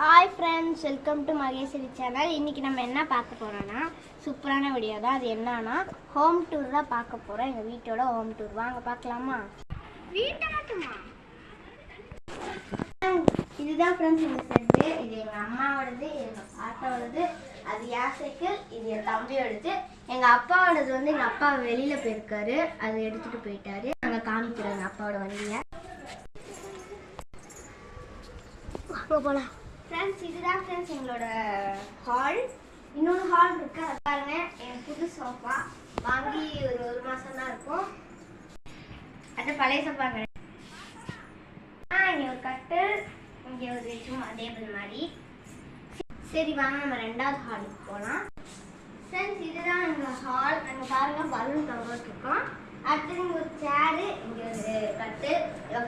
Hi friends welcome to Maheswari channel இன்னைக்கு நம்ம என்ன பார்க்க போறோம்னா சூப்பரான வீடியோ தான். அது என்னன்னா ஹோம் டூர் தான் பார்க்க போறோம். எங்க வீட்டோட ஹோம் டூர் வாங்க பார்க்கலாமா? வீட்டை மட்டுமா இதுதான் ஃப்ரெண்ட்ஸ் எங்க செட்டு இது எங்க அம்மாவோடது எங்க பாட்டாவோடது அது என் சைக்கிள் இது என் தம்பியோடது. எங்க அப்பாவோடது வந்து எங்க அப்பா வெளியில போயிருக்காரு. அதை எடுத்துட்டு போயிட்டாரு. நாங்க காமிக்கிறோம் எங்க அப்பாவோட வண்டியை. வாங்க போலாம். ஃப்ரெண்ட்ஸ் இதுதான் ஃப்ரெண்ட்ஸ் எங்களோட ஹால் இன்னொரு ஹால் இருக்கு அது பாருங்க. என் புது சோஃபா வாங்கி ஒரு ஒரு மாசம் தான் இருக்கும். அது பழைய சோஃபா கிடையாது ஆ இங்கே ஒரு கட்டு. இங்கே ஒரு சும்மா டேபிள் மாதிரி சரி வாங்க நம்ம ரெண்டாவது ஹாலுக்கு போகலாம் ஃப்ரெண்ட்ஸ் இதுதான் எங்கள் ஹால் அங்கே பாருங்க பலூன் தொங்கிட்டு இருக்கோம். அடுத்தது இங்கே ஒரு சேரு இங்கே ஒரு கட்டு.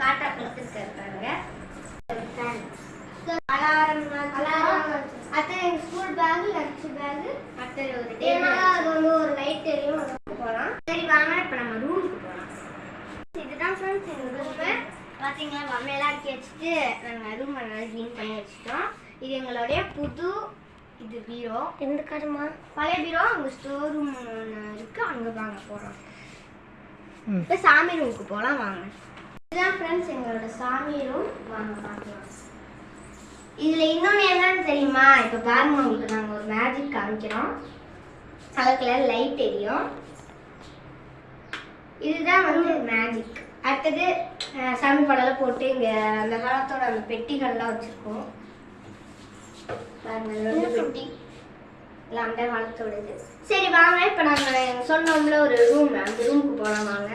காட்டா காட்டா இருக்காங்க பாருங்க ஒரு ஃபேன் அலாரம் அலாரம் அடுத்து எங்க ஸ்கூல் பேக் லஞ்ச் பேக் அடுத்து ஒரு டேபிள் அது வந்து ஒரு லைட் தெரியும் போகலாம் சரி வாங்க இப்போ நம்ம ரூமுக்கு போகலாம் இதுதான் ஃப்ரெண்ட்ஸ் எங்கள் ரூமு பார்த்தீங்களா மம்மையெல்லாம் அடுக்கி வச்சுட்டு நாங்கள் ரூமை நல்லா க்ளீன் பண்ணி வச்சுட்டோம். இது எங்களுடைய புது இது பீரோ. எந்த காரமா பழைய பீரோ அங்கே ஸ்டோர் ரூம் ஒன்று இருக்குது அங்கே வாங்க போகிறோம் இப்போ சாமி ரூமுக்கு போகலாம் வாங்க. இதுதான் ஃப்ரெண்ட்ஸ் எங்களோட சாமி ரூம் வாங்க பார்க்கலாம். இதுல இன்னொன்னு என்னன்னு தெரியுமா? இப்ப பாருங்க உங்களுக்கு நாங்க ஒரு மேஜிக் காமிக்கிறோம். கலர்ல லைட் எரியும். இதுதான் வந்து மேஜிக் அடுத்தது சாமி படம்லாம் போட்டு இங்க அந்த காலத்தோட அந்த பெட்டிகள்லாம் வச்சிருக்கோம். இது வந்து பெட்டி. எல்லாம் அந்த காலத்தோட இது. சரி வாங்க இப்ப நாங்க சொன்னோம்ல ஒரு ரூம் அந்த ரூமுக்கு போலாம் வாங்க.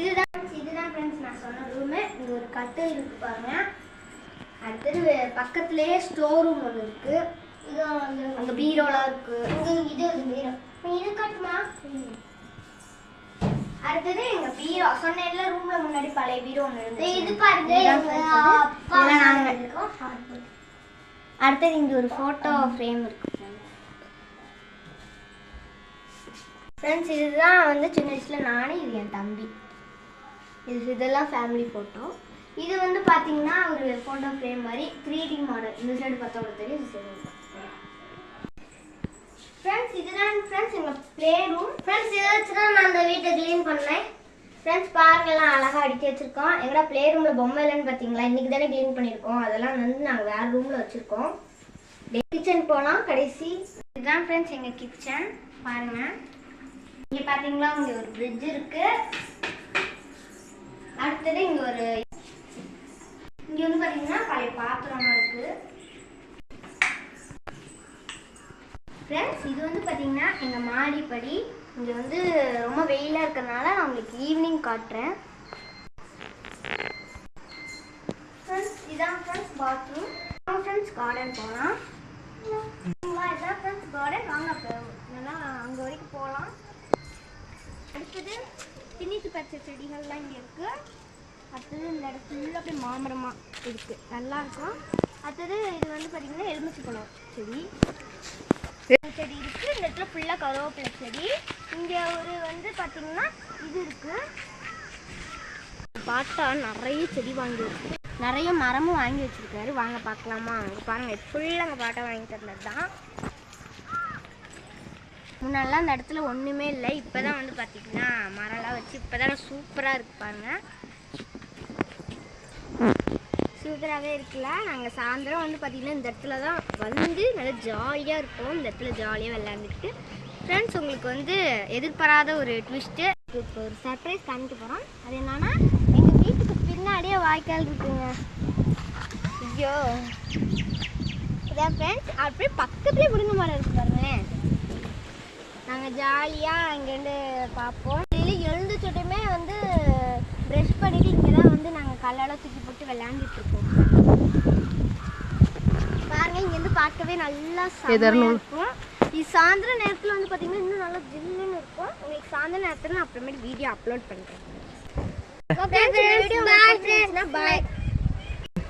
இதுதான் இதுதான் ஃப்ரெண்ட்ஸ் நான் சொன்ன ரூமு இங்க ஒரு கட்டு இருக்கு பாருங்க. அடுத்தது பக்கத்துலயே ஸ்டோர் ரூம் ஒன்று இருக்கு. அங்க பீரோலாம் இருக்கு. இது பீரோ. இது கட்டுமா? அடுத்தது எங்க பீரோ சொன்னேன்ல ரூம்ல முன்னாடி பழைய பீரோ ஒன்று இருக்கு இது பாருங்க அடுத்தது இங்க ஒரு போட்டோ ஃப்ரேம் இருக்கு ஃப்ரெண்ட்ஸ் இதுதான் வந்து சின்ன வயசுல நானே இது என் தம்பி. இது இதெல்லாம் ஃபேமிலி ஃபோட்டோ இது வந்து பார்த்தீங்கன்னா ஒரு ஃபோட்டோ ஃப்ரேம் மாதிரி த்ரீ டி மாடல் இந்த சைடு பார்த்தா உங்களுக்கு தெரியும் ஃப்ரெண்ட்ஸ் இதுதான் ஃப்ரெண்ட்ஸ் எங்கள் ப்ளே ரூம் ஃப்ரெண்ட்ஸ் இதை வச்சு தான் நான் அந்த வீட்டை க்ளீன் பண்ணேன். ஃப்ரெண்ட்ஸ் பாருங்கெல்லாம் அழகாக அடிக்க வச்சிருக்கோம். எங்கடா ப்ளே ரூமில் பொம்மை இல்லைன்னு பார்த்தீங்களா இன்றைக்கி தானே க்ளீன் பண்ணியிருக்கோம். அதெல்லாம் வந்து நாங்கள் வேறு ரூமில் வச்சுருக்கோம். கிச்சன் போகலாம் கடைசி. இதுதான் ஃப்ரெண்ட்ஸ் எங்கள் கிச்சன் பாருங்கள் இங்கே பார்த்தீங்களா இங்கே ஒரு ஃப்ரிட்ஜ் இருக்குது அடுத்தது இங்க ஒரு இங்க வந்து பாத்தீங்கன்னா பழைய பாத்திரமா இருக்கு. ஃப்ரெண்ட்ஸ் இது வந்து பார்த்திங்கன்னா எங்கள் மாடிப்படி. இங்கே வந்து ரொம்ப வெயிலாக இருக்கிறதுனால நான் உங்களுக்கு ஈவினிங் காட்டுறேன். ஃப்ரெண்ட்ஸ் இதான் ஃப்ரெண்ட்ஸ் பாத்ரூம் ஃப்ரெண்ட்ஸ் கார்டன் போகலாம் இதான் ஃப்ரெண்ட்ஸ் கார்டன் வாங்க அப்போ இல்லைன்னா அங்கே வரைக்கும் போகலாம் அடுத்தது திணித்து பச்சை செடிகள்லாம் இங்கே இருக்குது அடுத்தது இந்த இடம் ஃபுல்லாக அப்படியே மாமரமாக இருக்குது நல்லா இருக்கும். அடுத்தது இது வந்து பார்த்திங்கன்னா எலுமிச்சை பழம் செடி. செடி இருக்குது இந்த இடத்துல ஃபுல்லாக கருவேப்பிலை செடி. இங்கே ஒரு வந்து பார்த்திங்கன்னா இது இருக்குது பார்த்தா நிறைய செடி வாங்கி நிறைய மரமும் வாங்கி வச்சிருக்காரு. வாங்க பார்க்கலாமா? அங்கே பாருங்கள் ஃபுல்லாக அங்கே பாட்டை வாங்கி தரது தான் முன்னாடிலாம் அந்த இடத்துல ஒன்றுமே இல்லை. இப்போ தான் வந்து பார்த்திங்கன்னா மரம்லாம் வச்சு இப்போ தான் சூப்பராக இருக்கு பாருங்க. சூப்பராகவே இருக்குல்ல நாங்கள் சாயந்தரம் வந்து பார்த்திங்கன்னா இந்த இடத்துல தான் வந்து நல்லா ஜாலியாக இருப்போம். இந்த இடத்துல ஜாலியாக விளையாண்டுட்டு ஃப்ரெண்ட்ஸ் உங்களுக்கு வந்து எதிர்பாராத ஒரு ட்விஸ்ட்டு இப்போ ஒரு சர்ப்ரைஸ் காமிக்க போகிறோம் அது என்னன்னா எங்கள் வீட்டுக்கு பின்னாடியே வாய்க்கால் இருக்குங்க. ஐயோ. இதான் ஃப்ரெண்ட்ஸ் அப்படியே பக்கத்துலேயே முருங்கை மரம் இருக்கு பாருங்களேன். நாங்கள் ஜாலியாக அங்கேருந்து பார்ப்போம். டெய்லி எழுந்துச்சுட்டுமே வந்து ப்ரஷ் பண்ணிட்டு இங்கே தான் கல்லெல்லாம் தூக்கி போட்டு விளையாண்டுட்டு இருக்கோம். பாருங்க இங்கேருந்து பார்க்கவே நல்லா இருக்கும். இது சாயந்தர நேரத்தில் வந்து பார்த்தீங்கன்னா இன்னும் நல்லா ஜில்லுன்னு இருக்கும். உங்களுக்கு சாயந்தர நேரத்தில் நான் அப்புறமேட்டு வீடியோ அப்லோட் பண்ணுறேன்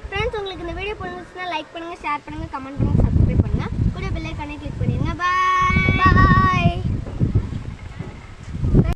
ஃப்ரெண்ட்ஸ் உங்களுக்கு இந்த வீடியோ பிடிச்சிருந்துச்சுன்னா லைக் பண்ணுங்கள் ஷேர் பண்ணுங்கள் கமெண்ட் பண்ணுங்கள் சப்ஸ்கிரைப் பண்ணுங்கள் கூட பெல் ஐக்கானே கிளிக் பண்ணிடுங்க. பாய்